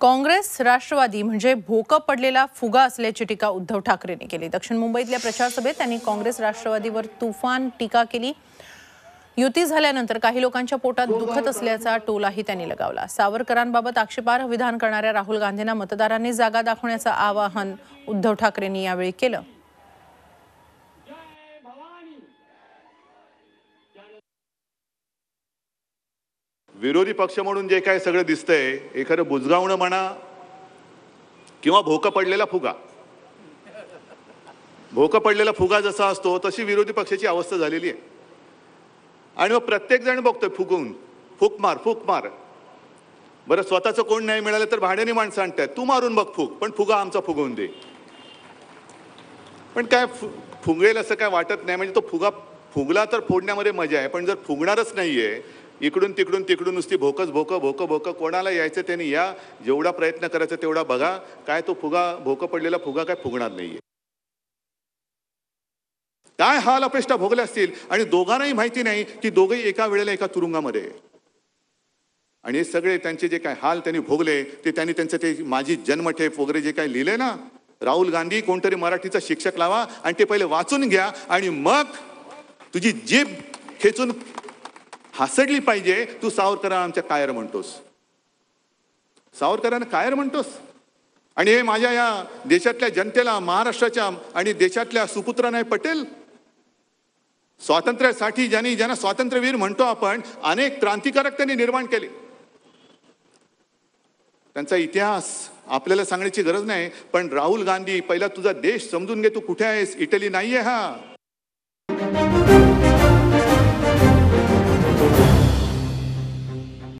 काँग्रेस राष्ट्रवादी म्हणजे भोकं पडलेला फुगा असल्याची टीका उद्धव ठाकरेंनी केली. दक्षिण मुंबईतल्या प्रचारसभेत त्यांनी काँग्रेस राष्ट्रवादीवर तुफान टीका केली. युती झाल्यानंतर काही लोकांच्या पोटात दुखत असल्याचा टोलाही त्यांनी लगावला. सावरकरांबाबत आक्षेपार्ह विधान करणाऱ्या राहुल गांधींना मतदारांनी जागा दाखवण्याचं आवाहन उद्धव ठाकरेंनी यावेळी केलं. विरोधी पक्ष म्हणून जे काय सगळं दिसतंय एखादं बुजगावणं म्हणा किंवा भोक पडलेला फुगा. भोक पडलेला फुगा जसा असतो तशी विरोधी पक्षाची अवस्था झालेली आहे. आणि मग प्रत्येक जण बघतोय फुगून. फूक मार फूक मार. बरं स्वतःचं कोण नाही मिळालं तर भाड्याने माणसं आणतात. तू मारून बघ फुग पण फुगा आमचा फुगवून दे. पण काय फु फुगेल असं काय वाटत नाही. म्हणजे तो फुगा फुगला तर फोडण्यामध्ये मजा आहे. पण जर फुगणारच नाहीये इकडून तिकडून तिकडून नुसती भोकच भोकं भोकं भोकं कोणाला यायचं त्यांनी या जेवढा प्रयत्न करायचा तेवढा बघा. काय तो फुगा भोकं पडलेला फुगा काय फुगणार नाहीये. काय हाल अपेष्टा भोगल्या असतील? आणि दोघांनाही माहिती नाही की दोघेही एका वेळेला एका तुरुंगामध्ये. आणि हे सगळे त्यांचे जे काय हाल त्यांनी भोगले ते त्यांनी त्यांचं ते माझी जन्मठेप वगैरे जे काय लिहिले ना राहुल गांधी कोणतरी मराठीचा शिक्षक लावा आणि ते पहिले वाचून घ्या आणि मग तुझी जीभ खेचून हासडली पाहिजे तू सावरकरांना आमच्या कायर म्हणतोस. सावरकरांना कायर म्हणतोस. आणि हे माझ्या या देशातल्या जनतेला महाराष्ट्राच्या आणि देशातल्या सुपुत्रांना हे पटेल. स्वातंत्र्यासाठी ज्यांनी ज्यांना स्वातंत्र्यवीर म्हणतो आपण अनेक क्रांतिकारक त्यांनी निर्माण केले. त्यांचा इतिहास आपल्याला सांगण्याची गरज नाही पण राहुल गांधी पहिला तुझा देश समजून घे तू कुठे आहेस? इटली नाहीये हा.